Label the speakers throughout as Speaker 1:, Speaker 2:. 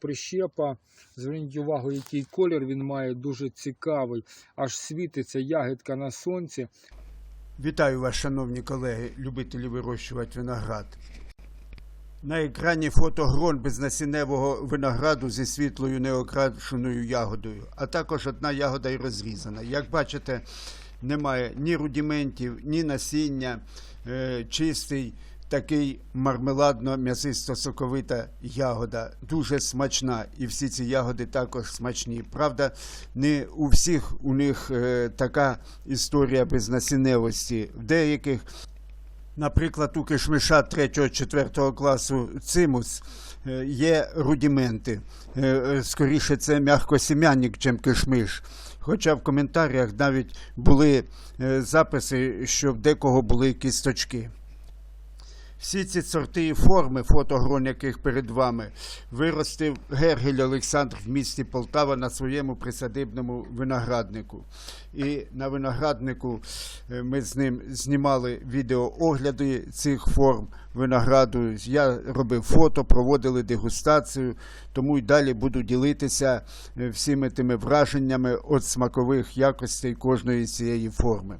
Speaker 1: прищепа. Зверніть увагу, який колір він має, дуже цікавий. Аж світиться ягідка на сонці.
Speaker 2: Вітаю вас, шановні колеги, любителі вирощувати виноград. На екрані фото грон безнасінневого винограду зі світлою неокрашеною ягодою, а також одна ягода й розрізана. Як бачите, немає ні рудіментів, ні насіння, е, чистий такий мармеладно-м'ясисто-соковита ягода, дуже смачна. І всі ці ягоди також смачні. Правда, не у всіх у них е, така історія безнасінневості. В деяких Наприклад, у кишмиша 3-4 класу цимус е, є рудіменти. Е, Скоріше це м'якосім'янник, чим кишмиш. Хоча в коментарях навіть були записи, що в декого були кісточки. Всі ці сорти і форми, фотогрон яких перед вами, виростив Гергель Олександр в місті Полтава на своєму присадибному винограднику. І на винограднику е, ми з ним знімали відеоогляди цих форм винограду. Я робив фото, проводили дегустацію, тому й далі буду ділитися е, всіми тими враженнями від смакових якостей кожної цієї форми.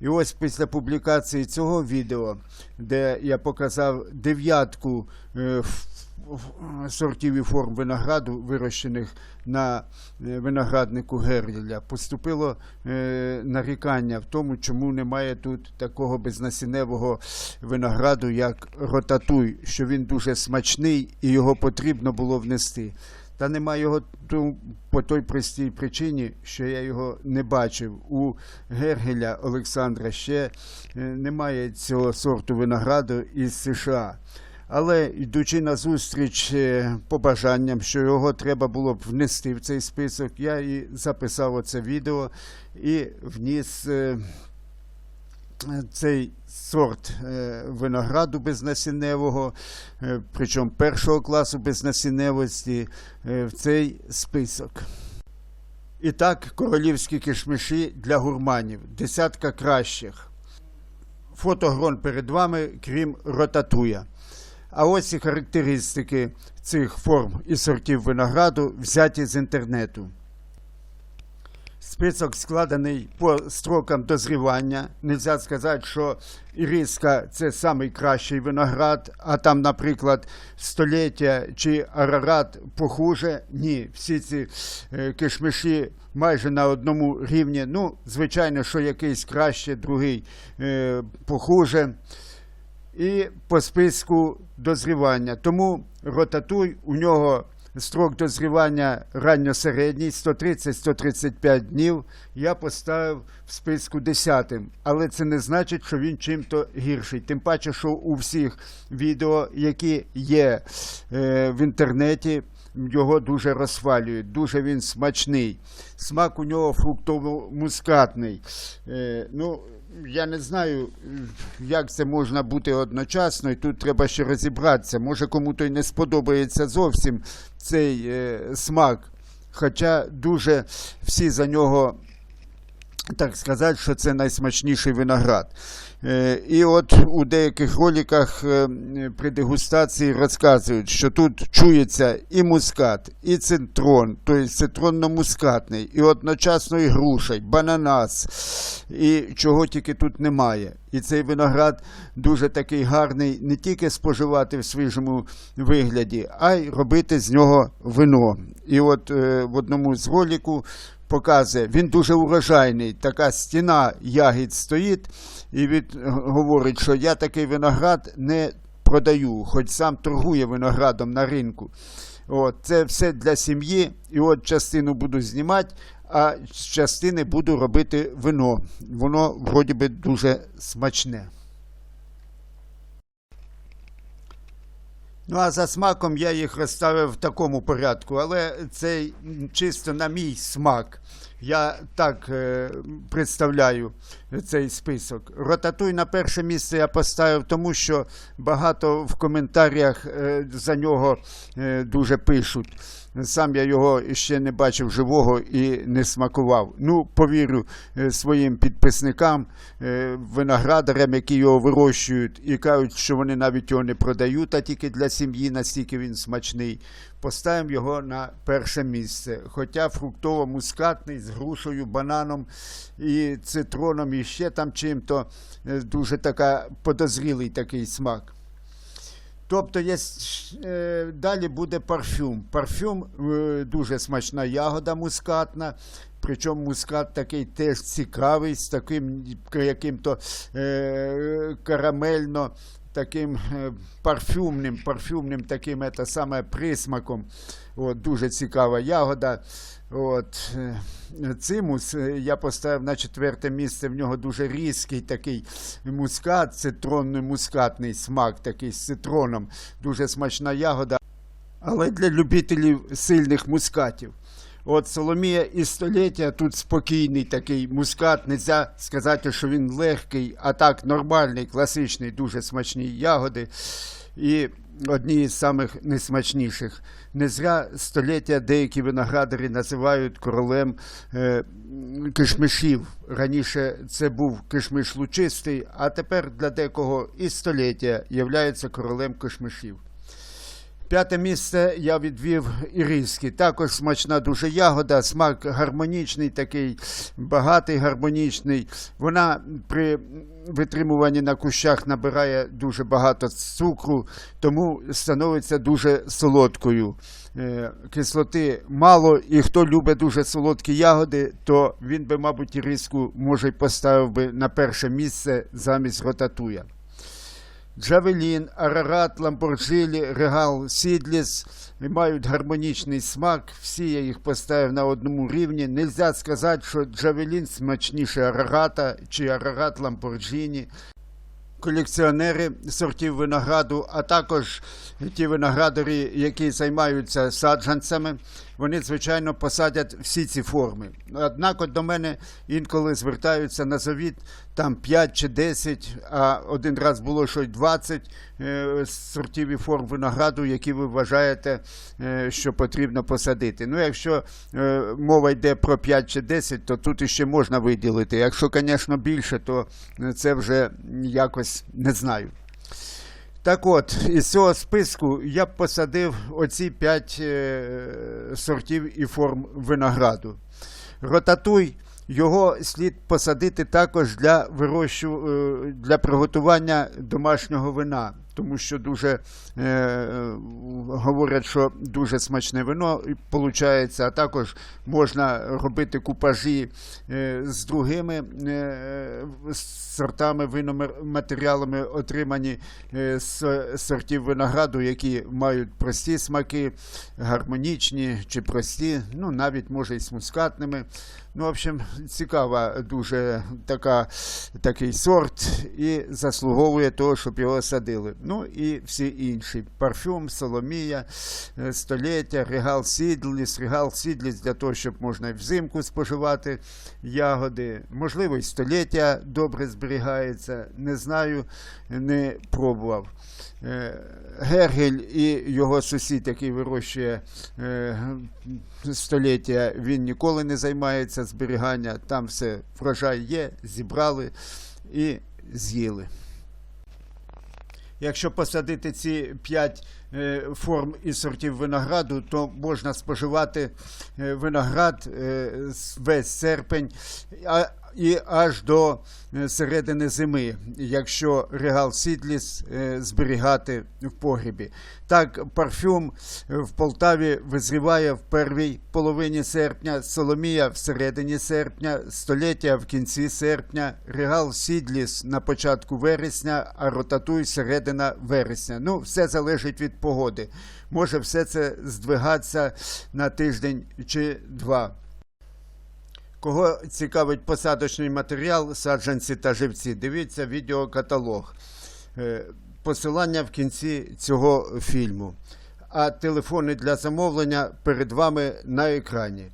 Speaker 2: І ось після публікації цього відео, де я показав дев'ятку е, сортів і форм винограду, вирощених на е, винограднику Герділя, поступило е, нарікання в тому, чому немає тут такого безнасінневого винограду, як ротатуй, що він дуже смачний і його потрібно було внести. Та нема його ту- по той простій причині, що я його не бачив. У Гергеля Олександра ще е, немає цього сорту винограду із США. Але йдучи на зустріч е, побажанням, що його треба було б внести в цей список, я і записав оце відео і вніс. Е, цей сорт е, винограду безнасінневого, е, причому першого класу безнасінневості, в цей список. І так, королівські кишмиші для гурманів. Десятка кращих. Фотогрон перед вами, крім ротатуя. А ось і характеристики цих форм і сортів винограду, взяті з інтернету. Список складений по строкам дозрівання. Нельзя сказати, що іриска це найкращий виноград, а там, наприклад, століття чи арарат похуже. Ні, всі ці е, кишмиші майже на одному рівні. Ну, звичайно, що якийсь краще, другий е, похуже. І по списку дозрівання. Тому ротатуй у нього строк дозрівання ранньосередній 130-135 днів. Я поставив в списку 10. Але це не значить, що він чим-то гірший. Тим паче, що у всіх відео, які є е, в інтернеті, його дуже розхвалюють. Дуже він смачний. Смак у нього фруктово-мускатний. Е, ну, я не знаю, як це можна бути одночасно, і тут треба ще розібратися. Може, кому-то й не сподобається зовсім цей е, смак. Хоча дуже всі за нього, так сказати, що це найсмачніший виноград. Е, І от у деяких роликах е, при дегустації розказують, що тут чується і мускат, і цитрон, тобто цитронно-мускатний, і одночасно і груша, і бананас, і чого тільки тут немає. І цей виноград дуже такий гарний не тільки споживати в свіжому вигляді, а й робити з нього вино. І от е, в одному з роликів показує, він дуже урожайний. Така стіна ягід стоїть, і він говорить, що я такий виноград не продаю, хоч сам торгує виноградом на ринку. От, це все для сім'ї. І от частину буду знімати, а з частини буду робити вино. Воно вроді би дуже смачне. Ну, а за смаком я їх розставив в такому порядку, але це чисто на мій смак. Я так е, представляю цей список. Ротатуй на перше місце я поставив, тому що багато в коментарях е, за нього е, дуже пишуть. Сам я його ще не бачив живого і не смакував. Ну, повірю е, своїм підписникам, е, виноградарям, які його вирощують, і кажуть, що вони навіть його не продають, а тільки для сім'ї, настільки він смачний. Поставимо його на перше місце. Хоча фруктово-мускатний з грушею, бананом і цитроном, і ще там чим-то е, дуже така подозрілий такий смак. Тобто є, е, далі буде парфюм. Парфюм е, дуже смачна ягода мускатна. Причому мускат такий теж цікавий, з таким яким-то е, карамельно, таким е, парфюмним, парфюмним таким это саме присмаком. От, дуже цікава ягода. От, е, цимус е, я поставив на четверте місце. В нього дуже різкий такий мускат, цитронний мускатний смак, такий з цитроном. Дуже смачна ягода. Але для любителів сильних мускатів. От Соломія і століття тут спокійний такий мускат. Нельзя сказати, що він легкий, а так нормальний, класичний, дуже смачні ягоди. І одні з самих несмачніших. Не зря століття деякі виноградарі називають королем е, кишмишів. Раніше це був кишмиш лучистий, а тепер для декого і століття являється королем кишмишів. П'яте місце я відвів ірізки. Також смачна дуже ягода, смак гармонічний, такий багатий, гармонічний. Вона при витримуванні на кущах набирає дуже багато цукру, тому становиться дуже солодкою. Е, Кислоти мало, і хто любить дуже солодкі ягоди, то він би, мабуть, іриску може й поставив би на перше місце замість ротатуя. Джавелін, Арарат, Ламборджілі, Регал, Сідліс мають гармонічний смак. Всі я їх поставив на одному рівні. Нельзя сказати, що Джавелін смачніше Арарата чи Арарат Ламборджіні. Колекціонери сортів винограду, а також ті виноградарі, які займаються саджанцями, вони, звичайно, посадять всі ці форми. Однак от до мене інколи звертаються на завіт там 5 чи 10, а один раз було що й 20 е, сортів і форм винограду, які ви вважаєте, е, що потрібно посадити. Ну, якщо е, мова йде про 5 чи 10, то тут іще можна виділити. Якщо, звісно, більше, то це вже якось не знаю. Так от, із цього списку я б посадив оці 5 е, сортів і форм винограду. Ротатуй його слід посадити також для вирощу, е, для приготування домашнього вина, тому що дуже е, говорять, що дуже смачне вино виходить, а також можна робити купажі е, з другими е, сортами виноматеріалами, отримані е, з сортів винограду, які мають прості смаки, гармонічні чи прості, ну навіть може і з мускатними. Ну, в общем, цікава дуже така, такий сорт і заслуговує того, щоб його садили. Ну і всі інші. Парфюм, Соломія, е, століття, Регал Сідліс, Регал Сідліс для того, щоб можна взимку споживати ягоди. Можливо, і століття добре зберігається. Не знаю, не пробував. Е, Гергель і його сусід, який вирощує е, століття, він ніколи не займається зберігання. Там все врожай є, зібрали і з'їли. Якщо посадити ці 5 форм і сортів винограду, то можна споживати е, виноград е, весь серпень і аж до е, середини зими, якщо регал Сідліс зберігати в погрібі. Так, парфюм в Полтаві визріває в первій половині серпня, Соломія в середині серпня, століття в кінці серпня, регал Сідліс на початку вересня, а ротатуй середина вересня. Ну, все залежить від погоди. Може все це здвигатися на тиждень чи два. Кого цікавить посадочний матеріал, саджанці та живці, дивіться відеокаталог. Е, Посилання в кінці цього фільму. А телефони для замовлення перед вами на екрані.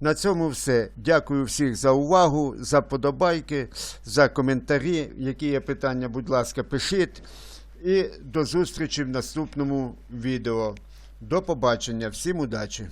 Speaker 2: На цьому все. Дякую всіх за увагу, за подобайки, за коментарі. Які є питання, будь ласка, пишіть. І до зустрічі в наступному відео. До побачення. Всім удачі!